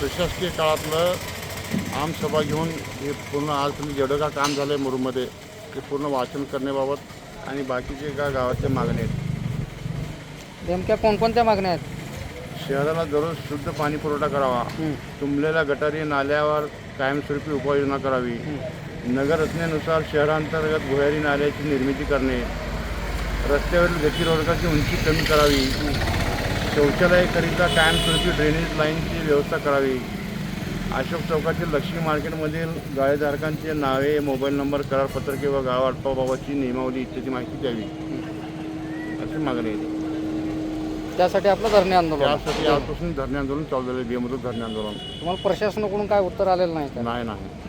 प्रशासकीय काळातलं आमसभा घेऊन हे पूर्ण आजपर्यंत जेवढं का काम झालं आहे मुरुममध्ये ते पूर्ण वाचन करण्याबाबत आणि बाकीचे का गावातल्या मागण्या आहेत? नेमक्या कोणकोणत्या मागण्या आहेत? शहराला दररोज शुद्ध पाणी पुरवठा करावा. तुंबलेल्या गटारी नाल्यावर कायमस्वरूपी उपाययोजना करावी. नगररचनेनुसार शहरांतर्गत भुयारी नाल्याची निर्मिती करणे. रस्त्यावरील गतिरोधकाची उंची कमी करावी. शौचालयाकरिता कायमस्वरूपी ड्रेनेज लाईनची व्यवस्था करावी. अशोक चौकातील लक्ष्मी मार्केटमधील गाळेधारकांचे नावे मोबाईल नंबर करारपत्र किंवा गाव वाटपाबाबतची नियमावली इत्यादी माहिती द्यावी. अशी मागणी आहे. त्यासाठी आपलं धरणे आंदोलन. त्यासाठी आजपासून धरणे आंदोलन चालू झालं बेमुदत धरणे आंदोलन. तुम्हाला प्रशासनाकडून काय उत्तर आलेलं नाही नाही नाही.